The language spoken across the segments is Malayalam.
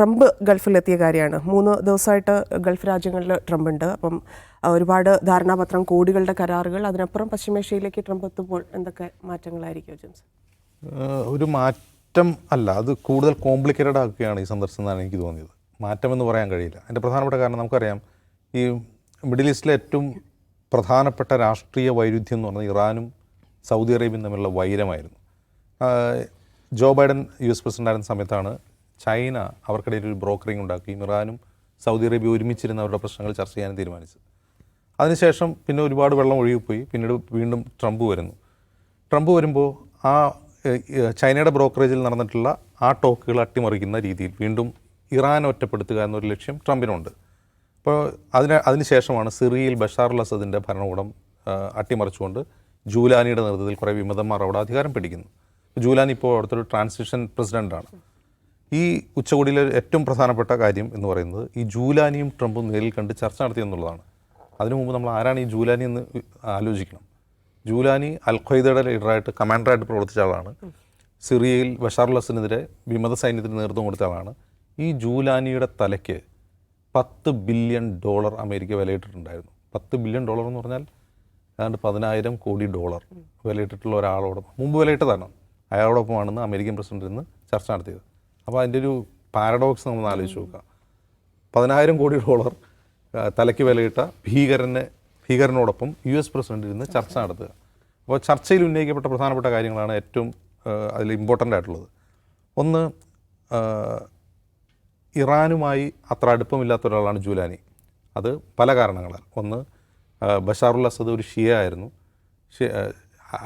ട്രംപ് ഗൾഫിലെത്തിയ കാര്യമാണ്. മൂന്ന് ദിവസമായിട്ട് ഗൾഫ് രാജ്യങ്ങളിൽ ട്രംപ് ഉണ്ട് അപ്പം ഒരുപാട് ധാരണാപത്രം കോടികളുടെ കരാറുകൾ അതിനപ്പുറം പശ്ചിമേഷ്യയിലേക്ക് ട്രംപ് എത്തുമ്പോൾ എന്തൊക്കെ മാറ്റങ്ങളായിരിക്കും ജെയിംസ്? ഒരു മാറ്റം അല്ല അത് കൂടുതൽ കോംപ്ലിക്കേറ്റഡ് ആക്കുകയാണ് ഈ സന്ദർശനം എന്നാണ് എനിക്ക് തോന്നിയത്. മാറ്റം എന്ന് പറയാൻ കഴിയില്ല. അതിന്റെ പ്രധാനപ്പെട്ട കാരണം നമുക്കറിയാം ഈ മിഡിൽ ഈസ്റ്റിലെ ഏറ്റവും പ്രധാനപ്പെട്ട രാഷ്ട്രീയ വൈരുദ്ധ്യം എന്ന് പറഞ്ഞാൽ ഇറാനും സൗദി അറേബ്യയും തമ്മിലുള്ള വൈരമായിരുന്നു. ജോ ബൈഡൻ യു എസ് പ്രസിഡന്റായിരുന്ന സമയത്താണ് ചൈന അവർക്കിടയിൽ ഒരു ബ്രോക്കറിംഗ് ഉണ്ടാക്കുകയും ഇറാനും സൗദി അറേബ്യ ഒരുമിച്ചിരുന്ന അവരുടെ പ്രശ്നങ്ങൾ ചർച്ച ചെയ്യാനും തീരുമാനിച്ചു. അതിനുശേഷം പിന്നെ ഒരുപാട് വെള്ളം ഒഴുകിപ്പോയി പിന്നീട് വീണ്ടും ട്രംപ് വരുന്നു. ട്രംപ് വരുമ്പോൾ ആ ചൈനയുടെ ബ്രോക്കറേജിൽ നടന്നിട്ടുള്ള ആ ടോക്കുകൾ അട്ടിമറിക്കുന്ന രീതിയിൽ വീണ്ടും ഇറാൻ ഒറ്റപ്പെടുത്തുക എന്നൊരു ലക്ഷ്യം ട്രംപിനുണ്ട്. അപ്പോൾ അതിന് അതിനുശേഷമാണ് സിറിയയിൽ ബഷാർ അൽ അസദിന്റെ ഭരണകൂടം അട്ടിമറിച്ചുകൊണ്ട് ജൂലാനിയുടെ നേതൃത്വത്തിൽ കുറേ വിമതന്മാർ അവിടെ അധികാരം പിടിക്കുന്നു. ജൂലാനി ഇപ്പോൾ അവിടുത്തെ ഒരു ട്രാൻസിഷൻ പ്രസിഡന്റാണ്. ഈ ഉച്ചകോടിയിലെ ഏറ്റവും പ്രധാനപ്പെട്ട കാര്യം എന്ന് പറയുന്നത് ഈ ജൂലാനിയും ട്രംപും നേരിൽ കണ്ട് ചർച്ച നടത്തി എന്നുള്ളതാണ്. അതിനു മുമ്പ് നമ്മൾ ആരാണ് ഈ ജൂലാനി എന്ന് ആലോചിക്കണം. ജൂലാനി അൽ ഖ്വയ്ദയുടെ ലീഡറായിട്ട് കമാൻഡറായിട്ട് പ്രവർത്തിച്ച ആളാണ്. സിറിയയിൽ ബഷാർ അസദിനെതിരെ വിമത സൈന്യത്തിന് നേതൃത്വം കൊടുത്ത ആളാണ്. ഈ ജൂലാനിയുടെ തലയ്ക്ക് പത്ത് ബില്യൺ ഡോളർ അമേരിക്ക വിലയിട്ടിട്ടുണ്ടായിരുന്നു. പത്ത് ബില്യൺ ഡോളർ എന്ന് പറഞ്ഞാൽ ഏതാണ്ട് പതിനായിരം കോടി ഡോളർ വിലയിട്ടിട്ടുള്ള ഒരാളോടൊപ്പം മുമ്പ് വിലയിട്ടതാണ്. അയാളോടൊപ്പമാണെന്ന് അമേരിക്കൻ പ്രസിഡന്റ് ഇന്ന് ചർച്ച നടത്തിയത്. അപ്പോൾ അതിന്റെ ഒരു പാരഡോക്സ് നമ്മൾ ആലോചിച്ച് നോക്കാം. പതിനായിരം കോടി ഡോളർ തലയ്ക്ക് വിലയിട്ട ഭീകരനെ ഭീകരനോടൊപ്പം യു എസ് പ്രസിഡന്റ് ഇരുന്ന് ചർച്ച നടത്തുക. അപ്പോൾ ചർച്ചയിൽ ഉന്നയിക്കപ്പെട്ട പ്രധാനപ്പെട്ട കാര്യങ്ങളാണ് ഏറ്റവും അതിൽ ഇമ്പോർട്ടന്റ് ആയിട്ടുള്ളത്. ഒന്ന് ഇറാനുമായി അത്ര അടുപ്പമില്ലാത്ത ഒരാളാണ് ജൂലാനി. അത് പല കാരണങ്ങളാൽ. ഒന്ന് ബഷാറുൽ അസദ് ഒരു ഷിയ ആയിരുന്നു.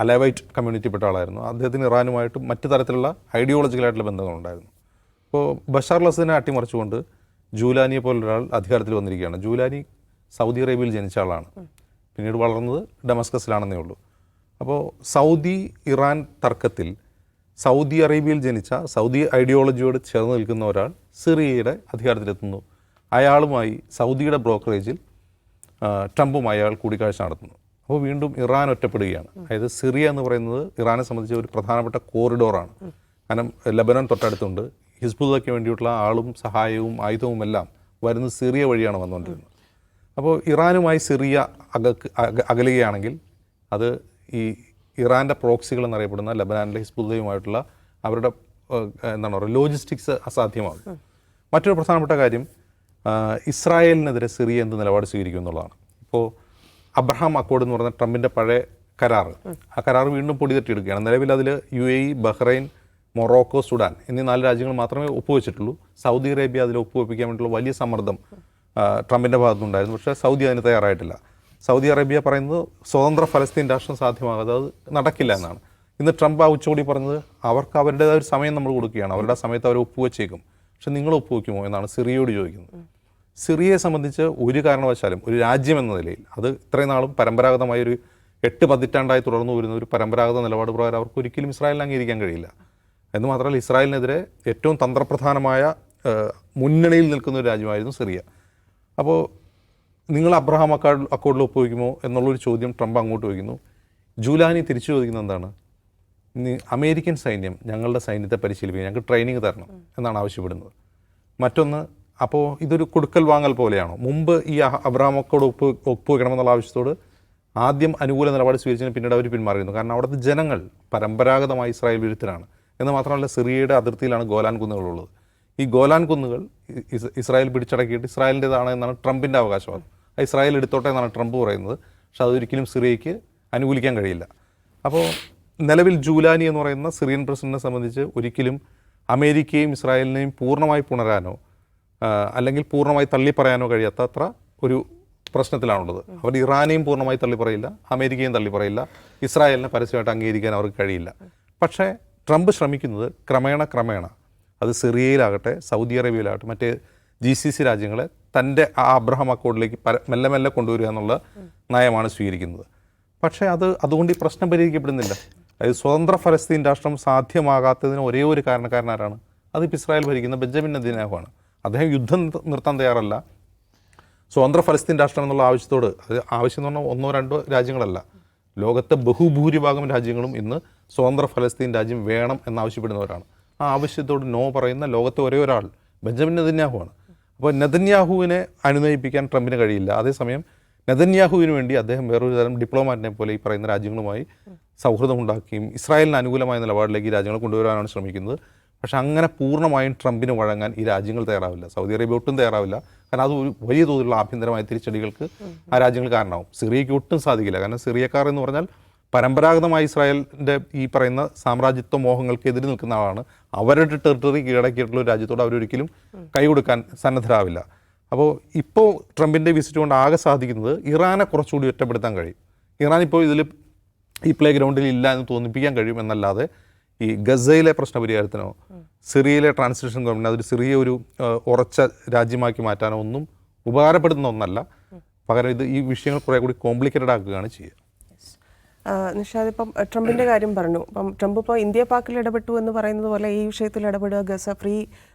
അലവൈറ്റ് കമ്മ്യൂണിറ്റിപ്പെട്ട ആളായിരുന്നു. അദ്ദേഹത്തിന് ഇറാനുമായിട്ട് മറ്റു തരത്തിലുള്ള ഐഡിയോളജിക്കലായിട്ടുള്ള ബന്ധങ്ങളുണ്ടായിരുന്നു. അപ്പോൾ ബഷാർ ലസ്സിനെ അട്ടിമറിച്ചുകൊണ്ട് ജൂലാനിയെ പോലൊരാൾ അധികാരത്തിൽ വന്നിരിക്കുകയാണ്. ജൂലാനി സൗദി അറേബ്യയിൽ ജനിച്ച ആളാണ്. പിന്നീട് വളർന്നത് ഡമസ്കസിലാണെന്നേ ഉള്ളൂ. അപ്പോൾ സൗദി ഇറാൻ തർക്കത്തിൽ സൗദി അറേബ്യയിൽ ജനിച്ച സൗദി ഐഡിയോളജിയോട് ചേർന്ന് നിൽക്കുന്ന ഒരാൾ സിറിയയുടെ അധികാരത്തിലെത്തുന്നു. അയാളുമായി സൗദിയുടെ ബ്രോക്കറേജിൽ ട്രംപും അയാൾ കൂടിക്കാഴ്ച നടത്തുന്നു. അപ്പോൾ വീണ്ടും ഇറാൻ ഒറ്റപ്പെടുകയാണ്. അതായത് സിറിയ എന്ന് പറയുന്നത് ഇറാനെ സംബന്ധിച്ച ഒരു പ്രധാനപ്പെട്ട കോറിഡോറാണ് കാരണം ലബനൻ തൊട്ടടുത്തുണ്ട്. ഹിസ്ബുള്ളയ്ക്ക് വേണ്ടിയിട്ടുള്ള ആളും സഹായവും ആയുധവും എല്ലാം വരുന്നത് സിറിയ വഴിയാണ് വന്നുകൊണ്ടിരുന്നത്. അപ്പോൾ ഇറാനുമായി സിറിയ അകക്ക് അക- അകലുകയാണെങ്കിൽ അത് ഈ ഇറാന്റെ പ്രോക്സികൾ എന്നറിയപ്പെടുന്ന ലബനാനിലെ ഹിസ്ബുള്ളയുമായിട്ടുള്ള അവരുടെ എന്താണ് പറയുക ലോജിസ്റ്റിക്സ് അസാധ്യമാകും. മറ്റൊരു പ്രധാനപ്പെട്ട കാര്യം ഇസ്രായേലിനെതിരെ സിറിയ എന്ത് നിലപാട് സ്വീകരിക്കും എന്നുള്ളതാണ്. ഇപ്പോൾ അബ്രഹാം അക്കോർഡ് എന്ന് പറഞ്ഞ ട്രംപിന്റെ പഴയ കരാർ ആ കരാർ വീണ്ടും പൊടി തട്ടിയെടുക്കുകയാണ് നിലവിൽ അതിൽ U A E Bahrain Morocco Sudan എന്നീ നാല് രാജ്യങ്ങൾ മാത്രമേ ഒപ്പുവെച്ചിട്ടുള്ളൂ. സൗദി അറേബ്യ അതിൽ ഒപ്പുവെപ്പിക്കാൻ വേണ്ടിയുള്ള വലിയ സമ്മർദ്ദം ട്രംപിന്റെ ഭാഗത്തുനിന്നുണ്ടായിരുന്നു. പക്ഷേ സൗദി അതിന് തയ്യാറായിട്ടില്ല. സൗദി അറേബ്യ പറയുന്നത് സ്വതന്ത്ര ഫലസ്തീൻ രാഷ്ട്രം സാധ്യമാകാതെ അത് നടക്കില്ല എന്നാണ്. ഇന്ന് ട്രംപ് ആ ഉച്ചകോടി പറഞ്ഞത് അവർക്ക് അവരുടേതായ ഒരു സമയം നമ്മൾ കൊടുക്കുകയാണ്. അവരുടെ സമയത്ത് അവർ ഒപ്പുവെച്ചേക്കും. പക്ഷെ നിങ്ങൾ ഒപ്പുവെക്കുമോ എന്നാണ് സിറിയയോട് ചോദിക്കുന്നത്. സിറിയയെ സംബന്ധിച്ച് ഒരു കാരണവശാലും ഒരു രാജ്യം എന്ന നിലയിൽ അത് ഇത്രയും നാളും പരമ്പരാഗതമായ ഒരു എട്ട് പതിറ്റാണ്ടായി തുടർന്നു വരുന്ന ഒരു പരമ്പരാഗത നിലപാട് പ്രകാരം അവർക്ക് ഒരിക്കലും ഇസ്രായേലിനെ അംഗീകരിക്കാൻ കഴിയില്ല. എന്ന് മാത്രമല്ല ഇസ്രായേലിനെതിരെ ഏറ്റവും തന്ത്രപ്രധാനമായ മുന്നണിയിൽ നിൽക്കുന്ന ഒരു രാജ്യമായിരുന്നു സിറിയ. അപ്പോൾ നിങ്ങൾ അബ്രഹാം അക്കാർഡ് അക്കോർഡിൽ ഒപ്പുവെക്കുമോ എന്നുള്ളൊരു ചോദ്യം ട്രംപ് അങ്ങോട്ട് വയ്ക്കുന്നു. ജൂലാനി തിരിച്ചു ചോദിക്കുന്നത് എന്താണ്? അമേരിക്കൻ സൈന്യം ഞങ്ങളുടെ സൈന്യത്തെ പരിശീലിപ്പിക്കുക ഞങ്ങൾക്ക് ട്രെയിനിങ് തരണം എന്നാണ് ആവശ്യപ്പെടുന്നത്. മറ്റൊന്ന് അപ്പോൾ ഇതൊരു കൊടുക്കൽ വാങ്ങൽ പോലെയാണോ? മുമ്പ് ഈ അബ്രഹാം അക്കോർഡ് ഒപ്പ് ഒപ്പുവെക്കണമെന്നുള്ള ആവശ്യത്തോട് ആദ്യം അനുകൂല നിലപാട് സ്വീകരിച്ചതിന് പിന്നീട് അവർ പിന്മാറിയിരുന്നു. കാരണം അവിടുത്തെ ജനങ്ങൾ പരമ്പരാഗതമായി ഇസ്രായേൽ വിരുദ്ധരാണ്. എന്ന് മാത്രമല്ല സിറിയയുടെ അതിർത്തിയിലാണ് ഗോലാൻ കുന്നുകളുള്ളത്. ഈ ഗോലാൻ കുന്നുകൾ ഇസ്രായേൽ പിടിച്ചടക്കിയിട്ട് ഇസ്രായേലിന്റെതാണ് എന്നാണ് ട്രംപിന്റെ അവകാശവാദം. ആ ഇസ്രായേൽ എടുത്തോട്ടെ എന്നാണ് ട്രംപ് പറയുന്നത്. പക്ഷെ അതൊരിക്കലും സിറിയയ്ക്ക് അനുകൂലിക്കാൻ കഴിയില്ല. അപ്പോൾ നിലവിൽ ജൂലാനി എന്ന് പറയുന്ന സിറിയൻ പ്രസിഡന്റിനെ സംബന്ധിച്ച് ഒരിക്കലും അമേരിക്കയും ഇസ്രായേലിനെയും പൂർണമായി പുണരാനോ അല്ലെങ്കിൽ പൂർണമായി തള്ളിപ്പറയാനോ കഴിയാത്ത അത്ര ഒരു പ്രശ്നത്തിലാണുള്ളത്. അവർ ഇറാനെയും പൂർണമായി തള്ളിപ്പറയില്ല അമേരിക്കയും തള്ളിപ്പറയില്ല ഇസ്രായേലിനെ പരസ്യമായിട്ട് അംഗീകരിക്കാൻ അവർക്ക് കഴിയില്ല. പക്ഷേ ട്രംപ് ശ്രമിക്കുന്നത് ക്രമേണ ക്രമേണ. അത് സിറിയയിലാകട്ടെ സൗദി അറേബ്യയിലാകട്ടെ മറ്റേ ജി സി സി രാജ്യങ്ങളെ തന്റെ ആ അബ്രഹാം അക്കോർഡിലേക്ക് പര മെല്ലെ മെല്ലെ കൊണ്ടുവരിക എന്നുള്ള നയമാണ് സ്വീകരിക്കുന്നത്. പക്ഷേ അത് അതുകൊണ്ട് ഈ പ്രശ്നം പരിഹരിക്കപ്പെടുന്നില്ല. അതായത് സ്വതന്ത്ര ഫലസ്തീൻ രാഷ്ട്രം സാധ്യമാകാത്തതിന് ഒരേ ഒരു കാരണക്കാരനാരാണ്? അതിപ്പോൾ ഇസ്രായേൽ ഭരിക്കുന്ന ബെഞ്ചമിൻ അദ്ദേഹമാണ് അദ്ദേഹം യുദ്ധം നിർത്താൻ തയ്യാറല്ല. സ്വതന്ത്ര ഫലസ്തീൻ രാഷ്ട്രം എന്നുള്ള ആവശ്യത്തോട് അത് ആവശ്യം എന്ന് പറഞ്ഞാൽ ഒന്നോ രണ്ടോ രാജ്യങ്ങളല്ല. ലോകത്തെ ബഹുഭൂരിഭാഗം രാജ്യങ്ങളും ഇന്ന് സ്വതന്ത്ര ഫലസ്തീൻ രാജ്യം വേണം എന്നാവശ്യപ്പെടുന്നവരാണ്. ആ ആവശ്യത്തോട് നോ പറയുന്ന ലോകത്തെ ഒരേ ഒരാൾ ബെഞ്ചമിൻ നെതന്യാഹുവാണ്. അപ്പോൾ നെതന്യാഹുവിനെ അനുനയിപ്പിക്കാൻ ട്രംപിന് കഴിയില്ല. അതേസമയം നെതന്യാഹുവിന് വേണ്ടി അദ്ദേഹം വേറൊരു തരം ഡിപ്ലോമാറ്റിനെ പോലെ ഈ പറയുന്ന രാജ്യങ്ങളുമായി സൗഹൃദം ഉണ്ടാക്കുകയും ഇസ്രായേലിന് അനുകൂലമായ നിലപാടിലേക്ക് ഈ രാജ്യങ്ങൾ കൊണ്ടുവരാനാണ് ശ്രമിക്കുന്നത്. പക്ഷേ അങ്ങനെ പൂർണമായും ട്രംപിന് വഴങ്ങാൻ ഈ രാജ്യങ്ങൾ തയ്യാറാവില്ല. സൗദി അറേബ്യ ഒട്ടും തയ്യാറാവില്ല. കാരണം അത് ഒരു വലിയ തോതിലുള്ള ആഭ്യന്തരമായ തിരിച്ചടികൾക്ക് ആ രാജ്യങ്ങൾ കാരണമാവും. സിറിയയ്ക്ക് ഒട്ടും സാധിക്കില്ല. കാരണം സിറിയക്കാർ എന്ന് പറഞ്ഞാൽ പരമ്പരാഗതമായി ഇസ്രായേലിന്റെ ഈ പറയുന്ന സാമ്രാജ്യത്വ മോഹങ്ങൾക്ക് എതിരെ നിൽക്കുന്ന ആളാണ്. അവരുടെ ടെറിട്ടറി കീഴടക്കിയിട്ടുള്ള ഒരു രാജ്യത്തോട് അവരൊരിക്കലും കൈ കൊടുക്കാൻ സന്നദ്ധരാവില്ല. അപ്പോൾ ഇപ്പോൾ ട്രംപിന്റെ വിസിറ്റ് കൊണ്ട് ആകെ സാധിക്കുന്നത് ഇറാനെ കുറച്ചുകൂടി ഒറ്റപ്പെടുത്താൻ കഴിയും. ഇറാൻ ഇപ്പോൾ ഇതിൽ ഈ പ്ലേ ഗ്രൗണ്ടിൽ ഇല്ല എന്ന് തോന്നിപ്പിക്കാൻ കഴിയും എന്നല്ലാതെ ഈ ഗസയിലെ പ്രശ്ന പരിഹാരത്തിനോ സിറിയയിലെ ട്രാൻസ്ലേഷൻ ഗവൺമെന്റ് അതൊരു സിറിയ ഒരു ഉറച്ച രാജ്യമാക്കി മാറ്റാനോ ഒന്നും ഉപകാരപ്പെടുന്ന ഒന്നല്ല. പകരം ഇത് ഈ വിഷയങ്ങൾ കുറേ കൂടി കോംപ്ലിക്കേറ്റഡ് ആക്കുകയാണ് ചെയ്യുക. നിഷാദ് ഇപ്പം ട്രംപിന്റെ കാര്യം പറഞ്ഞു. അപ്പം ട്രംപ് ഇപ്പോൾ ഇന്ത്യ പാക്കിൽ ഇടപെട്ടു എന്ന് പറയുന്നത് പോലെ ഈ വിഷയത്തിൽ ഇടപെടുക ഗസ ഫ്രീ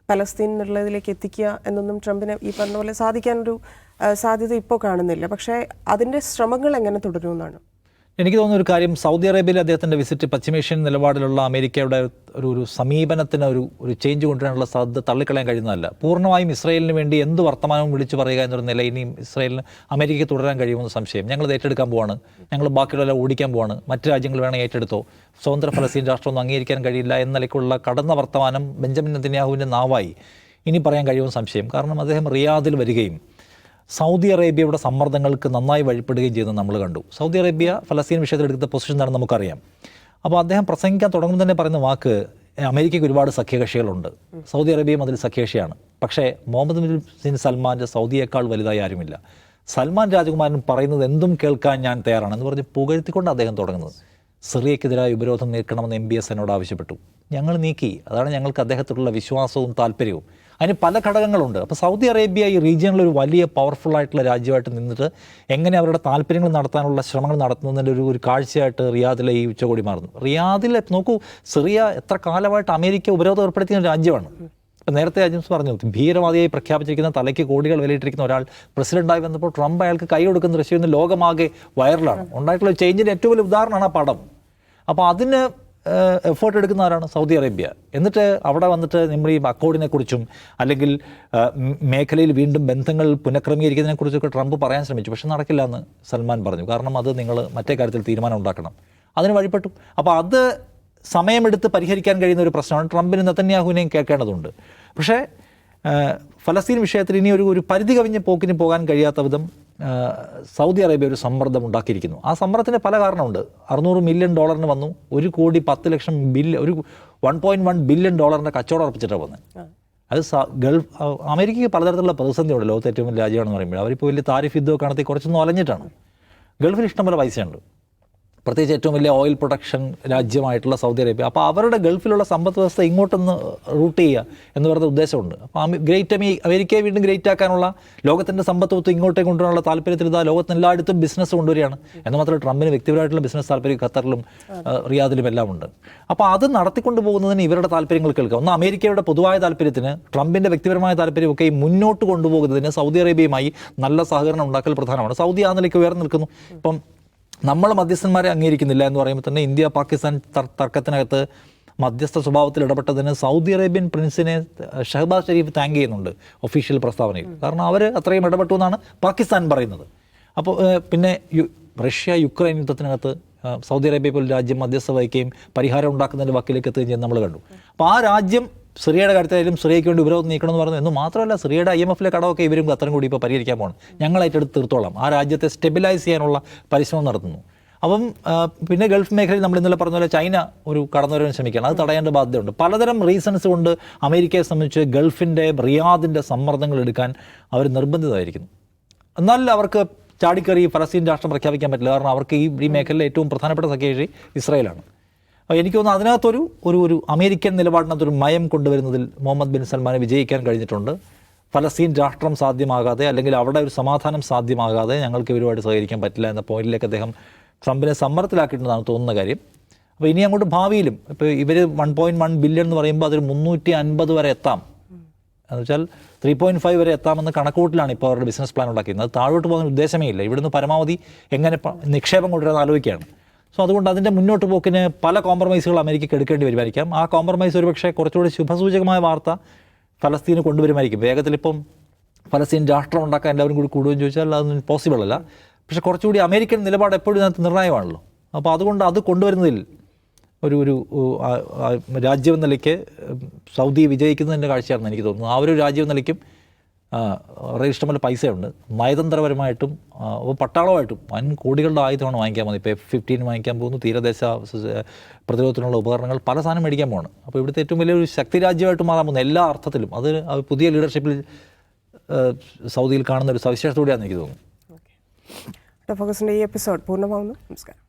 പലസ്തീൻ എന്നുള്ളതിലേക്ക് എത്തിക്കുക എന്നൊന്നും ട്രംപിന് ഈ പറഞ്ഞ പോലെ സാധിക്കാനൊരു സാധ്യത ഇപ്പോൾ കാണുന്നില്ല. പക്ഷേ അതിന്റെ ശ്രമങ്ങൾ എങ്ങനെ തുടരുമെന്നാണ്? എനിക്ക് തോന്നുന്ന ഒരു കാര്യം സൗദി അറേബ്യയിൽ അദ്ദേഹത്തിന്റെ വിസിറ്റ് പശ്ചിമേഷ്യൻ നിലപാടിലുള്ള അമേരിക്കയുടെ ഒരു ഒരു സമീപനത്തിന് ഒരു ഒരു ചേഞ്ച് കൊണ്ടുവരാനുള്ള സാധ്യത തള്ളിക്കളയാൻ കഴിയുന്നതല്ല. പൂർണമായും ഇസ്രയേലിന് വേണ്ടി എന്ത് വർത്തമാനവും വിളിച്ചു പറയുക എന്നൊരു നില ഇനിയും ഇസ്രയേലിന് അമേരിക്കയ്ക്ക് തുടരാൻ കഴിയുമെന്ന് സംശയം. ഞങ്ങൾ ഏറ്റെടുക്കാൻ പോവാണ്. ഞങ്ങൾ ബാക്കിയുള്ള ഓടിക്കാൻ പോവാണ്. മറ്റ് രാജ്യങ്ങൾ വേണമെങ്കിൽ ഏറ്റെടുത്തോ. സ്വതന്ത്ര ഫലസ്തീൻ രാഷ്ട്രമൊന്നും അംഗീകരിക്കാൻ കഴിയില്ല എന്ന നിലയ്ക്കുള്ള കടന്ന വർത്തമാനം ബെഞ്ചമിൻ നെതന്യാഹുവിന്റെ നാവായി. ഇനി പറയാൻ കഴിയുമെന്ന് സംശയം. കാരണം അദ്ദേഹം റിയാദിൽ വരികയും സൗദി അറേബ്യയുടെ സമ്മർദ്ദങ്ങൾക്ക് നന്നായി വഴിപ്പെടുകയും ചെയ്തത് നമ്മൾ കണ്ടു. സൗദി അറേബ്യ ഫലസ്തീൻ വിഷയത്തിൽ എടുത്ത പൊസിഷൻ എന്താണെന്ന് നമുക്കറിയാം. അപ്പോൾ അദ്ദേഹം പ്രസംഗിക്കാൻ തുടങ്ങുമ്പോൾ തന്നെ പറയുന്ന വാക്ക് അമേരിക്കയ്ക്ക് ഒരുപാട് സഖ്യകക്ഷികളുണ്ട്. സൗദി അറേബ്യയും അതിൽ സഖ്യകക്ഷിയാണ്. പക്ഷേ മുഹമ്മദ് ബിൻ സൽമാന്റെ സൗദിയേക്കാൾ വലുതായി ആരുമില്ല. സൽമാൻ രാജകുമാരൻ പറയുന്നത് എന്തും കേൾക്കാൻ ഞാൻ തയ്യാറാണ് എന്ന് പറഞ്ഞ് പുകഴ്ത്തിക്കൊണ്ട് അദ്ദേഹം തുടങ്ങുന്നത്. സിറിയക്കെതിരായ ഉപരോധം നീക്കണമെന്ന് എം ബി എസ് എന്നോട് ആവശ്യപ്പെട്ടു. ഞങ്ങൾ നീക്കി. അതാണ് ഞങ്ങൾക്ക് അദ്ദേഹത്തോടുള്ള വിശ്വാസവും താല്പര്യവും. അതിന് പല ഘടകങ്ങളുണ്ട്. അപ്പോൾ സൗദി അറേബ്യ ഈ റീജിയനിൽ ഒരു വലിയ പവർഫുൾ ആയിട്ടുള്ള രാജ്യമായിട്ട് നിന്നിട്ട് എങ്ങനെ അവരുടെ താല്പര്യങ്ങൾ നടത്താനുള്ള ശ്രമങ്ങൾ നടത്തുന്നതിന്റെ ഒരു ഒരു കാഴ്ചയായിട്ട് റിയാദിലെ ഈ ഉച്ചകോടി മാറുന്നു. റിയാദിലെ നോക്കൂ സിറിയ എത്ര കാലമായിട്ട് അമേരിക്ക ഉപരോധം ഏർപ്പെടുത്തിയ രാജ്യമാണ്. ഇപ്പം നേരത്തെ അജിംസ് പറഞ്ഞു ഭീകരവാദിയായി പ്രഖ്യാപിച്ചിരിക്കുന്ന തലയ്ക്ക് കോടികൾ വിലയിട്ടിരിക്കുന്ന ഒരാൾ പ്രസിഡന്റായി വന്നപ്പോൾ ട്രംപ് അയാൾക്ക് കൈ കൊടുക്കുന്ന ദൃശ്യം ലോകമാകെ വൈറലാണ് ഉണ്ടായിട്ടുള്ള ചേഞ്ചിന്റെ ഏറ്റവും വലിയ ഉദാഹരണമാണ് ആ പടം. അപ്പോൾ അതിന് എഫേർട്ട് എടുക്കുന്ന ആരാണ് സൗദി അറേബ്യ. എന്നിട്ട് അവിടെ വന്നിട്ട് നമ്മൾ ഈ അക്കോർഡിനെക്കുറിച്ചും അല്ലെങ്കിൽ മേഖലയിൽ വീണ്ടും ബന്ധങ്ങൾ പുനഃക്രമീകരിക്കുന്നതിനെ കുറിച്ചൊക്കെ ട്രംപ് പറയാൻ ശ്രമിച്ചു. പക്ഷെ നടക്കില്ല എന്ന് സൽമാൻ പറഞ്ഞു. കാരണം അത് നിങ്ങൾ മറ്റേ കാര്യത്തിൽ തീരുമാനം ഉണ്ടാക്കണം. അതിന് വഴിപ്പെട്ടു. അപ്പോൾ അത് സമയമെടുത്ത് പരിഹരിക്കാൻ കഴിയുന്ന ഒരു പ്രശ്നമാണ് ട്രംപിന് നെത്തന്യാഹുവിനെയും കേൾക്കേണ്ടതുണ്ട്. പക്ഷേ ഫലസ്തീൻ വിഷയത്തിൽ ഇനി ഒരു ഒരു പരിധി കവിഞ്ഞ് പോക്കിന് പോകാൻ കഴിയാത്ത വിധം സൗദി അറേബ്യ ഒരു സമ്മർദ്ദം ഉണ്ടാക്കിയിരിക്കുന്നു. ആ സമ്മർദ്ദത്തിന് പല കാരണമുണ്ട്. അറുന്നൂറ് മില്യൺ ഡോളറിന് വന്നു. ഒരു കോടി പത്ത് ലക്ഷം ബില്ല് ഒരു വൺ പോയിന്റ് വൺ ബില്യൺ ഡോളറിന്റെ കച്ചവടം ഉറപ്പിച്ചിട്ടാണ് വന്നത് അത് സ- ഗൾഫ് അമേരിക്കയ്ക്ക് പലതരത്തിലുള്ള പ്രതിസന്ധിയുണ്ട് ലോകത്തെ ഏറ്റവും വലിയ രാജ്യമാണെന്ന് പറയുമ്പോൾ. അവരിപ്പോൾ വലിയ താരിഫ് യുദ്ധമൊക്കെ നടത്തി കുറച്ചൊന്നും അലഞ്ഞിട്ടാണ്. ഗൾഫിൽ ഇഷ്ടംപോലെ പൈസയുണ്ട്. പ്രത്യേകിച്ച് ഏറ്റവും വലിയ ഓയിൽ പ്രൊഡക്ഷൻ രാജ്യമായിട്ടുള്ള സൗദി അറേബ്യ. അപ്പോൾ അവരുടെ ഗൾഫിലുള്ള സമ്പദ് വ്യവസ്ഥ ഇങ്ങോട്ടൊന്ന് റൂട്ട് ചെയ്യുക എന്ന് പറയുന്ന ഉദ്ദേശമുണ്ട്. അപ്പോൾ ഗ്രേറ്റ് അമേ അമേരിക്കയെ വീണ്ടും ഗ്രേറ്റ് ആക്കാനുള്ള ലോകത്തിന്റെ സമ്പത്ത് ഇങ്ങോട്ടേക്ക് കൊണ്ടുവരാനുള്ള താല്പര്യത്തിൽ ഇതാ ലോകത്തിന് എല്ലായിടത്തും ബിസിനസ് കൊണ്ടുവരികയാണ്. എന്ന് മാത്രമല്ല ട്രംപിന് വ്യക്തിപരമായിട്ടുള്ള ബിസിനസ് താല്പര്യം ഖത്തറിലും റിയാദിലും എല്ലാം ഉണ്ട് അപ്പോൾ അത് നടത്തിക്കൊണ്ട് പോകുന്നതിന് ഇവരുടെ താല്പര്യങ്ങൾ കേൾക്കുക ഒന്ന് അമേരിക്കയുടെ പൊതുവായ താല്പര്യത്തിന് ട്രംപിന്റെ വ്യക്തിപരമായ താല്പര്യമൊക്കെ ഈ മുന്നോട്ട് കൊണ്ടുപോകുന്നതിന് സൗദി അറേബ്യയുമായി നല്ല സഹകരണം ഉണ്ടാക്കൽ പ്രധാനമാണ്. സൗദി ആ നിലയ്ക്ക് ഉയർന്നു നിൽക്കുന്നു. ഇപ്പം നമ്മൾ മധ്യസ്ഥന്മാരെ അംഗീകരിക്കുന്നില്ല എന്ന് പറയുമ്പോൾ തന്നെ ഇന്ത്യ പാകിസ്ഥാൻ തർ- തർക്കത്തിനകത്ത് മധ്യസ്ഥ സ്വഭാവത്തിൽ ഇടപെട്ടതിന് സൗദി അറേബ്യൻ പ്രിൻസിനെ ഷഹബാസ് ഷെരീഫ് താങ്ക് ചെയ്യുന്നുണ്ട് ഒഫീഷ്യൽ പ്രസ്താവനയിൽ. കാരണം അവർ അത്രയും ഇടപെട്ടു എന്നാണ് പാകിസ്ഥാൻ പറയുന്നത്. അപ്പോൾ പിന്നെ യു- റഷ്യ യുക്രൈൻ യുദ്ധത്തിനകത്ത് സൗദി അറേബ്യ പോലും രാജ്യം മധ്യസ്ഥ വഹിക്കുകയും പരിഹാരം ഉണ്ടാക്കുന്നതിന്റെ വക്കിലേക്ക് എത്തുകയും ചെയ്യുന്നത് നമ്മൾ കണ്ടു. അപ്പോൾ ആ രാജ്യം സിറിയയുടെ കാര്യത്തിലായാലും സിറിയയ്ക്ക് വേണ്ടി ഉപരോധം നീക്കണം എന്ന് പറഞ്ഞു എന്ന് മാത്രമല്ല സിറിയയുടെ ഐ എം എഫിലെ കടമൊക്കെ ഇവരും ഖത്തറും കൂടി ഇപ്പോൾ പരിഹരിക്കാൻ പോകണം ഞങ്ങൾ ഏറ്റെടുത്ത് തീർത്തോളാം. ആ രാജ്യത്തെ സ്റ്റെബിലൈസ് ചെയ്യാനുള്ള പരിശ്രമം നടത്തുന്നു. അപ്പം പിന്നെ ഗൾഫ് മേഖലയിൽ നമ്മൾ ഇന്നലെ പറഞ്ഞ പോലെ ചൈന ഒരു കടന്നുവരാൻ ശ്രമിക്കുകയാണ്. അത് തടയേണ്ട ബാധ്യതയുണ്ട്. പലതരം റീസൺസ് കൊണ്ട് അമേരിക്കയെ സംബന്ധിച്ച് ഗൾഫിന്റെ റിയാദിന്റെ സമ്മർദ്ദങ്ങൾ എടുക്കാൻ അവർ നിർബന്ധിതമായിരിക്കുന്നു എന്നാൽ അവർക്ക് ചാടിക്കറി ഫലസ്തീൻ രാഷ്ട്രം പ്രഖ്യാപിക്കാൻ പറ്റില്ല. കാരണം അവർക്ക് ഈ ഈ മേഖലയിലെ ഏറ്റവും പ്രധാനപ്പെട്ട സഖ്യകക്ഷി ഇസ്രായേലാണ്. എനിക്ക് തോന്നുന്നു അതിനകത്തൊരു ഒരു ഒരു അമേരിക്കൻ നിലപാടിനകത്തൊരു മയം കൊണ്ടുവരുന്നതിൽ മുഹമ്മദ് ബിൻ സൽമാനെ വിജയിക്കാൻ കഴിഞ്ഞിട്ടുണ്ട്. ഫലസ്തീൻ രാഷ്ട്രം സാധ്യമാകാതെ അല്ലെങ്കിൽ അവിടെ ഒരു സമാധാനം സാധ്യമാകാതെ ഞങ്ങൾക്ക് ഇവരുമായിട്ട് സഹകരിക്കാൻ പറ്റില്ല എന്ന പോയിന്റിലേക്ക് അദ്ദേഹം ട്രംപിനെ സമ്മർദ്ദത്തിലാക്കിയിട്ടുണ്ടെന്നാണ് തോന്നുന്ന കാര്യം. അപ്പോൾ ഇനി അങ്ങോട്ട് ഭാവിയിലും ഇപ്പോൾ ഇവർ വൺ പോയിന്റ് വൺ ബില്യൺ എന്ന് പറയുമ്പോൾ അതൊരു മുന്നൂറ്റി അൻപത് വരെ എത്താം. എന്ന് വെച്ചാൽ ത്രീ പോയിന്റ് ഫൈവ് വരെ എത്താമെന്ന കണക്കൂട്ടിലാണ് ഇപ്പോൾ അവരുടെ ബിസിനസ് പ്ലാൻ ഉണ്ടാക്കിയത് അത് താഴോട്ട് പോകുന്ന ഉദ്ദേശമേ ഇല്ല. ഇവിടുന്ന് പരമാവധി എങ്ങനെ നിക്ഷേപം കൊണ്ടുവരാൻ ആലോചിക്കുകയാണ്. സോ അതുകൊണ്ട് അതിന്റെ മുന്നോട്ട് പോക്കിന് പല കോംപ്രമൈസുകൾ അമേരിക്കയ്ക്ക് എടുക്കേണ്ടി വരുമായിരിക്കാം. ആ കോംപ്രമൈസ് ഒരുപക്ഷെ കുറച്ചുകൂടി ശുഭസൂചകമായ വാർത്ത ഫലസ്തീന് കൊണ്ടുവരുമായിരിക്കും. വേഗത്തിൽ ഇപ്പം ഫലസ്തീൻ രാഷ്ട്രം ഉണ്ടാക്കാൻ എല്ലാവരും കൂടി കൂടുകയും ചോദിച്ചാൽ അതൊന്നും പോസിബിൾ അല്ല. പക്ഷേ കുറച്ചുകൂടി അമേരിക്കൻ നിലപാട് എപ്പോഴും ഇതിനകത്ത് നിർണായകമാണല്ലോ. അപ്പോൾ അതുകൊണ്ട് അത് കൊണ്ടുവരുന്നതിൽ ഒരു ഒരു രാജ്യം എന്ന നിലയ്ക്ക് സൗദി വിജയിക്കുന്നതിന്റെ കാഴ്ചയാണെന്ന് എനിക്ക് തോന്നുന്നു. ആ ഒരു രാജ്യം എന്ന നിലയ്ക്കും ഇഷ്ടംപോലെ പൈസയുണ്ട്. നയതന്ത്രപരമായിട്ടും പട്ടാളമായിട്ടും വൻ കോടികളുടെ ആയുധമാണ് വാങ്ങിക്കാൻ പോകുന്നത്. ഇപ്പോൾ എഫ് ഫിഫ്റ്റീൻ വാങ്ങിക്കാൻ പോകുന്നു. തീരദേശ പ്രതിരോധത്തിനുള്ള ഉപകരണങ്ങൾ പല സാധനം മേടിക്കാൻ പോകണം അപ്പോൾ ഇവിടുത്തെ ഏറ്റവും വലിയൊരു ശക്തി രാജ്യമായിട്ട് മാറാൻ പോകുന്നത് എല്ലാ അർത്ഥത്തിലും അത് പുതിയ ലീഡർഷിപ്പിൽ സൗദിയിൽ കാണുന്ന ഒരു സവിശേഷത കൂടിയാണെന്ന് എനിക്ക് തോന്നുന്നു. ഈ എപ്പിസോഡ് പൂർണമാവുന്നു. നമസ്കാരം.